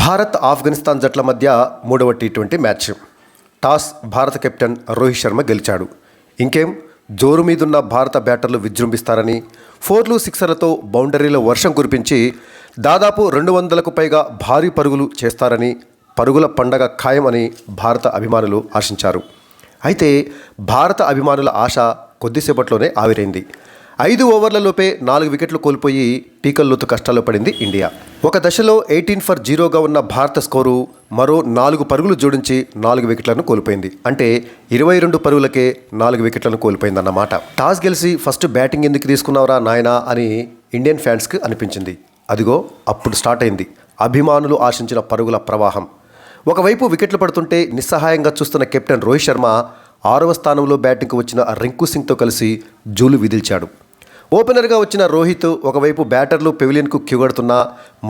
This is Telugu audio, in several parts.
భారత్ ఆఫ్ఘనిస్తాన్ జట్ల మధ్య మూడవ టీ ట్వంటీ మ్యాచ్. టాస్ భారత కెప్టెన్ రోహిత్ శర్మ గెలిచాడు. ఇంకేం జోరు మీదున్న భారత బ్యాటర్లు విజృంభిస్తారని ఫోర్లు సిక్సర్లతో బౌండరీలో వర్షం కురిపించి దాదాపు రెండు వందలకు పైగా భారీ పరుగులు చేస్తారని పరుగుల పండగ ఖాయమని భారత అభిమానులు ఆశించారు. అయితే భారత అభిమానుల ఆశ కొద్దిసేపట్లోనే ఆవిరైంది. ఐదు ఓవర్లలోపే నాలుగు వికెట్లు కోల్పోయి టీకల్లోతు కష్టాల్లో పడింది ఇండియా. ఒక దశలో ఎయిటీన్ ఫర్ జీరోగా ఉన్న భారత స్కోరు మరో నాలుగు పరుగులు జోడించి నాలుగు వికెట్లను కోల్పోయింది. అంటే ఇరవై రెండు పరుగులకే నాలుగు వికెట్లను కోల్పోయిందన్నమాట. టాస్ గెలిచి ఫస్ట్ బ్యాటింగ్ ఎందుకు తీసుకున్నావురా నాయనా అని ఇండియన్ ఫ్యాన్స్కి అనిపించింది. అదిగో అప్పుడు స్టార్ట్ అయింది. అభిమానులు ఆశించిన పరుగుల ప్రవాహం. ఒకవైపు వికెట్లు పడుతుంటే నిస్సహాయంగా చూస్తున్న కెప్టెన్ రోహిత్ శర్మ ఆరవ స్థానంలో బ్యాటింగ్కు వచ్చిన రింకు సింగ్తో కలిసి జూలు విదిల్చాడు. ఓపెనర్గా వచ్చిన రోహిత్ ఒకవైపు బ్యాటర్లు పెవిలియన్కు క్యూగడుతున్నా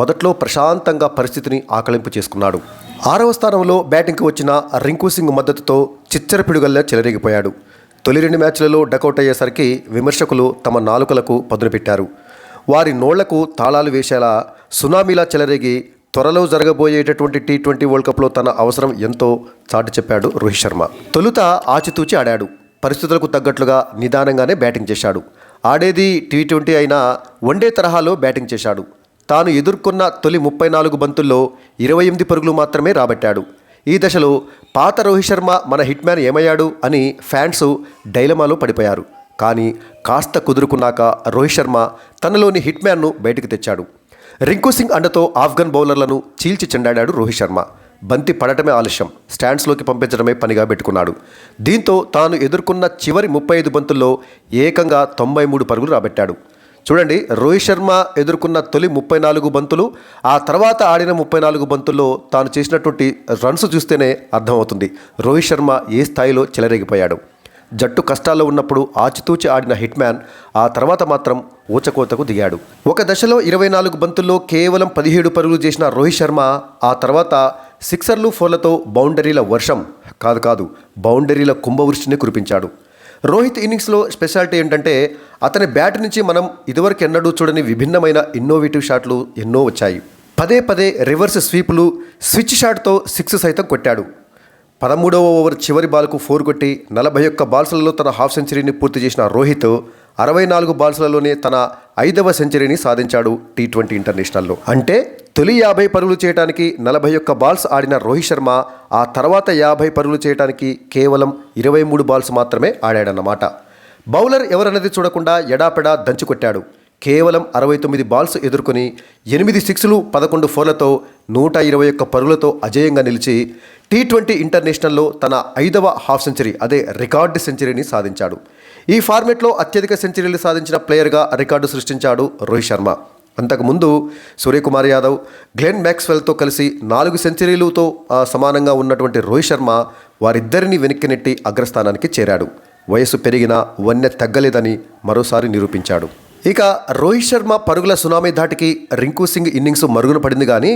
మొదట్లో ప్రశాంతంగా పరిస్థితిని ఆకలింపు చేసుకున్నాడు. ఆరవ స్థానంలో బ్యాటింగ్కు వచ్చిన రింకు సింగ్ మద్దతుతో చిచ్చరపిడుగల్లా చెలరేగిపోయాడు. తొలి రెండు మ్యాచ్లలో డకౌట్ అయ్యేసరికి విమర్శకులు తమ నాలుకలకు పదును పెట్టారు. వారి నోళ్ళకు తాళాలు వేసేలా సునామీలా చెలరేగి త్వరలో జరగబోయేటటువంటి టీ ట్వంటీ వరల్డ్ కప్లో తన అవసరం ఎంతో చాటి చెప్పాడు రోహిత్ శర్మ. తొలుత ఆచితూచి ఆడాడు. పరిస్థితులకు తగ్గట్లుగా నిదానంగానే బ్యాటింగ్ చేశాడు. ఆడేది టీ ట్వంటీ అయినా వన్డే తరహాలో బ్యాటింగ్ చేశాడు. తాను ఎదుర్కొన్న తొలి ముప్పై నాలుగు బంతుల్లో ఇరవై ఎనిమిది పరుగులు మాత్రమే రాబట్టాడు. ఈ దశలో పాత రోహిత్ శర్మ మన హిట్ మ్యాన్ ఏమయ్యాడు అని ఫ్యాన్స్ డైలమాలో పడిపోయారు. కానీ కాస్త కుదురుకున్నాక రోహిత్ శర్మ తనలోని హిట్ మ్యాన్ను బయటకు తెచ్చాడు. రింకు సింగ్ అండతో ఆఫ్ఘన్ బౌలర్లను చీల్చి చెండాడాడు రోహిత్ శర్మ. బంతి పడటమే ఆలస్యం. స్టాండ్స్లోకి పంపించడమే పనిగా పెట్టుకున్నాడు. దీంతో తాను ఎదుర్కొన్న చివరి ముప్పై ఐదు బంతుల్లో ఏకంగా తొంభై మూడు పరుగులు రాబట్టాడు. చూడండి రోహిత్ శర్మ ఎదుర్కొన్న తొలి ముప్పై నాలుగు బంతులు ఆ తర్వాత ఆడిన ముప్పై నాలుగు బంతుల్లో తాను చేసినటువంటి రన్స్ చూస్తేనే అర్థమవుతుంది రోహిత్ శర్మ ఏ స్థాయిలో చెలరేగిపోయాడు. జట్టు కష్టాల్లో ఉన్నప్పుడు ఆచితూచి ఆడిన హిట్ మ్యాన్ ఆ తర్వాత మాత్రం ఊచకోతకు దిగాడు. ఒక దశలో ఇరవై నాలుగు బంతుల్లో కేవలం పదిహేడు పరుగులు చేసిన రోహిత్ శర్మ ఆ తర్వాత సిక్సర్లు ఫోర్లతో బౌండరీల వర్షం కాదు కాదు బౌండరీల కుంభవృష్టిని కురిపించాడు. రోహిత్ ఇన్నింగ్స్లో స్పెషాలిటీ ఏంటంటే అతని బ్యాట్ నుంచి మనం ఇదివరకు ఎన్నడూ చూడని విభిన్నమైన ఇన్నోవేటివ్ షాట్లు ఎన్నో వచ్చాయి. పదే పదే రివర్స్ స్వీపులు స్విచ్ షాట్తో సిక్స్ సైతం కొట్టాడు. పదమూడవ ఓవర్ చివరి బాల్కు ఫోర్ కొట్టి నలభై ఒక్క బాల్స్లలో తన హాఫ్ సెంచరీని పూర్తి చేసిన రోహిత్ అరవై నాలుగు బాల్స్లలోనే తన ఐదవ సెంచరీని సాధించాడు టీ ట్వంటీ ఇంటర్నేషనల్లో. అంటే తొలి యాభై పరుగులు చేయడానికి నలభై ఒక్క బాల్స్ ఆడిన రోహిత్ శర్మ ఆ తర్వాత యాభై పరుగులు చేయడానికి కేవలం ఇరవై మూడు బాల్స్ మాత్రమే ఆడాడన్నమాట. బౌలర్ ఎవరన్నది చూడకుండా ఎడాపెడా దంచుకొట్టాడు కేవలం అరవై తొమ్మిది బాల్స్ ఎదుర్కొని ఎనిమిది సిక్స్లు పదకొండు ఫోర్లతో నూట ఇరవై ఒక్క పరుగులతో అజేయంగా నిలిచి టీ ట్వంటీ ఇంటర్నేషనల్లో తన ఐదవ హాఫ్ సెంచరీ అదే రికార్డు సెంచరీని సాధించాడు. ఈ ఫార్మెట్లో అత్యధిక సెంచరీలు సాధించిన ప్లేయర్గా రికార్డు సృష్టించాడు రోహిత్ శర్మ. అంతకుముందు సూర్యకుమార్ యాదవ్ గ్లెన్ మ్యాక్స్వెల్తో కలిసి నాలుగు సెంచరీలతో ఆ, సమానంగా ఉన్నటువంటి రోహిత్ శర్మ వారిద్దరిని వెనక్కి నెట్టి అగ్రస్థానానికి చేరాడు. వయసు పెరిగినా వన్నె తగ్గలేదని మరోసారి నిరూపించాడు. ఇక రోహిత్ శర్మ పరుగుల సునామీ ధాటికి రింకు సింగ్ ఇన్నింగ్స్ మరుగున పడింది కానీ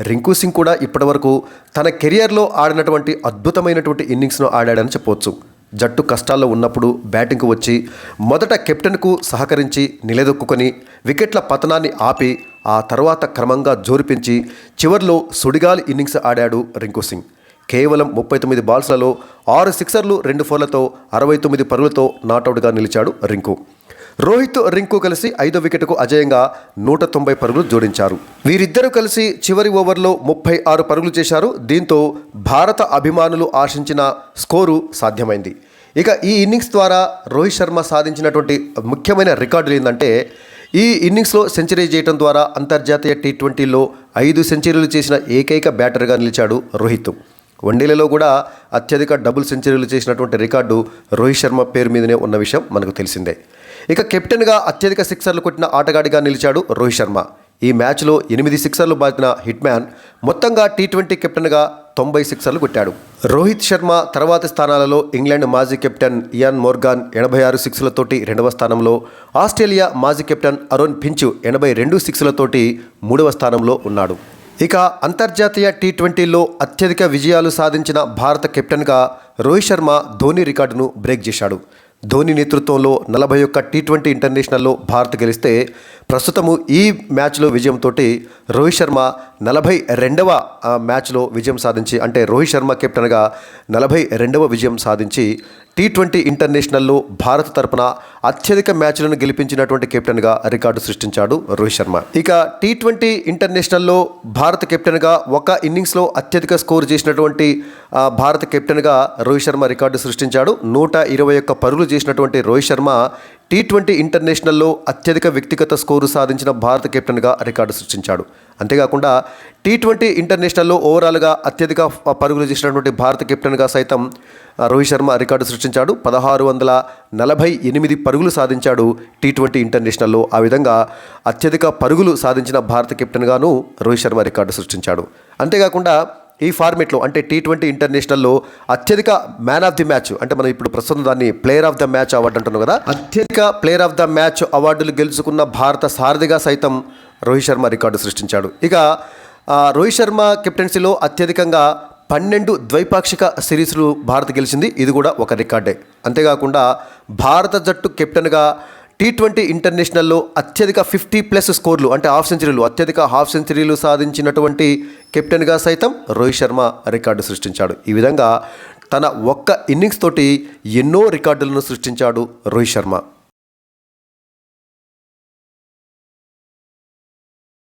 రింకు సింగ్ కూడా ఇప్పటివరకు తన కెరియర్లో ఆడినటువంటి అద్భుతమైనటువంటి ఇన్నింగ్స్ను ఆడాడని చెప్పవచ్చు జట్టు కష్టాల్లో ఉన్నప్పుడు బ్యాటింగ్కు వచ్చి మొదట కెప్టెన్కు సహకరించి నిలదొక్కుని వికెట్ల పతనాన్ని ఆపి ఆ తర్వాత క్రమంగా జోరిపించి చివర్లో సుడిగాలి ఇన్నింగ్స్ ఆడాడు రింకు సింగ్. కేవలం ముప్పై తొమ్మిది బాల్స్లలో ఆరు సిక్సర్లు రెండు ఫోర్లతో అరవై తొమ్మిది పరుగులతో నాటౌట్గా నిలిచాడు రింకు. రోహిత్ రింకు కలిసి ఐదో వికెట్కు అజయంగా నూట తొంభై పరుగులు జోడించారు. వీరిద్దరూ కలిసి చివరి ఓవర్లో ముప్పై ఆరు పరుగులు చేశారు. దీంతో భారత అభిమానులు ఆశించిన స్కోరు సాధ్యమైంది. ఇక ఈ ఇన్నింగ్స్ ద్వారా రోహిత్ శర్మ సాధించినటువంటి ముఖ్యమైన రికార్డులు ఏంటంటే ఈ ఇన్నింగ్స్లో సెంచరీ చేయడం ద్వారా అంతర్జాతీయ టీ ట్వంటీలో ఐదు సెంచరీలు చేసిన ఏకైక బ్యాటర్గా నిలిచాడు రోహిత్. వన్డేలలో కూడా అత్యధిక డబుల్ సెంచరీలు చేసినటువంటి రికార్డు రోహిత్ శర్మ పేరు మీదనే ఉన్న విషయం మనకు తెలిసిందే. ఇక కెప్టెన్గా అత్యధిక సిక్సర్లు కొట్టిన ఆటగాడిగా నిలిచాడు రోహిత్ శర్మ. ఈ మ్యాచ్లో ఎనిమిది సిక్సర్లు బాధిన హిట్ మ్యాన్ మొత్తంగా టీ ట్వంటీ కెప్టెన్గా తొంభై సిక్సర్లు కొట్టాడు. రోహిత్ శర్మ తర్వాతి స్థానాలలో ఇంగ్లాండ్ మాజీ కెప్టెన్ ఇయాన్ మోర్గాన్ ఎనభై ఆరు సిక్స్లతోటి రెండవ స్థానంలో ఆస్ట్రేలియా మాజీ కెప్టెన్ అరోన్ ఫించ్ ఎనభై రెండు సిక్స్లతోటి మూడవ స్థానంలో ఉన్నాడు. ఇక అంతర్జాతీయ టీ ట్వంటీలో అత్యధిక విజయాలు సాధించిన భారత కెప్టెన్గా రోహిత్ శర్మ ధోని రికార్డును బ్రేక్ చేశాడు. ధోని నేతృత్వంలో నలభై ఒక్క టీ ట్వంటీ ఇంటర్నేషనల్లో భారత్ గెలిస్తే ప్రస్తుతము ఈ మ్యాచ్లో విజయంతో రోహిత్ శర్మ నలభై రెండవ మ్యాచ్లో విజయం సాధించి అంటే రోహిత్ శర్మ కెప్టెన్గా నలభై రెండవ విజయం సాధించి టీ ట్వంటీ ఇంటర్నేషనల్లో భారత్ తరపున అత్యధిక మ్యాచ్లను గెలిపించినటువంటి కెప్టెన్గా రికార్డు సృష్టించాడు రోహిత్ శర్మ. ఇక టీ ట్వంటీ ఇంటర్నేషనల్లో భారత కెప్టెన్గా ఒక ఇన్నింగ్స్లో అత్యధిక స్కోర్ చేసినటువంటి భారత కెప్టెన్గా రోహిత్ శర్మ రికార్డు సృష్టించాడు. నూట ఇరవై ఒక్క పరుగులు చేసినటువంటి రోహిత్ శర్మ టీ ట్వంటీ ఇంటర్నేషనల్లో అత్యధిక వ్యక్తిగత స్కోరు సాధించిన భారత కెప్టెన్గా రికార్డు సృష్టించాడు. అంతేకాకుండా టీ ట్వంటీ ఇంటర్నేషనల్లో ఓవరాల్గా అత్యధిక పరుగులు చేసినటువంటి భారత కెప్టెన్గా సైతం రోహిత్ శర్మ రికార్డు సృష్టించాడు. పదహారు వందల నలభై ఎనిమిది పరుగులు సాధించాడు టీ ట్వంటీ ఇంటర్నేషనల్లో ఆ విధంగా అత్యధిక పరుగులు సాధించిన భారత కెప్టెన్గాను రోహిత్ శర్మ రికార్డు సృష్టించాడు. అంతేకాకుండా ఈ ఫార్మేట్లో అంటే టీ ట్వంటీ ఇంటర్నేషనల్లో అత్యధిక మ్యాన్ ఆఫ్ ది మ్యాచ్ అంటే మనం ఇప్పుడు ప్రస్తుతం దాన్ని player of the match award అంటున్నాం కదా. అత్యధిక ప్లేయర్ ఆఫ్ ద మ్యాచ్ అవార్డులు గెలుచుకున్న భారత సారథిగా సైతం రోహిత్ శర్మ రికార్డు సృష్టించాడు. ఇక రోహిత్ శర్మ కెప్టెన్సీలో అత్యధికంగా పన్నెండు ద్వైపాక్షిక సిరీస్లు భారత్ గెలిచింది. ఇది కూడా ఒక రికార్డే. అంతేకాకుండా భారత జట్టు కెప్టెన్గా టీ ట్వంటీ ఇంటర్నేషనల్లో అత్యధిక ఫిఫ్టీ ప్లస్ స్కోర్లు అంటే హాఫ్ సెంచరీలు అత్యధిక హాఫ్ సెంచరీలు సాధించినటువంటి కెప్టెన్గా సైతం రోహిత్ శర్మ రికార్డు సృష్టించాడు. ఈ విధంగా తన ఒక్క ఇన్నింగ్స్ తోటి ఎన్నో రికార్డులను సృష్టించాడు రోహిత్ శర్మ.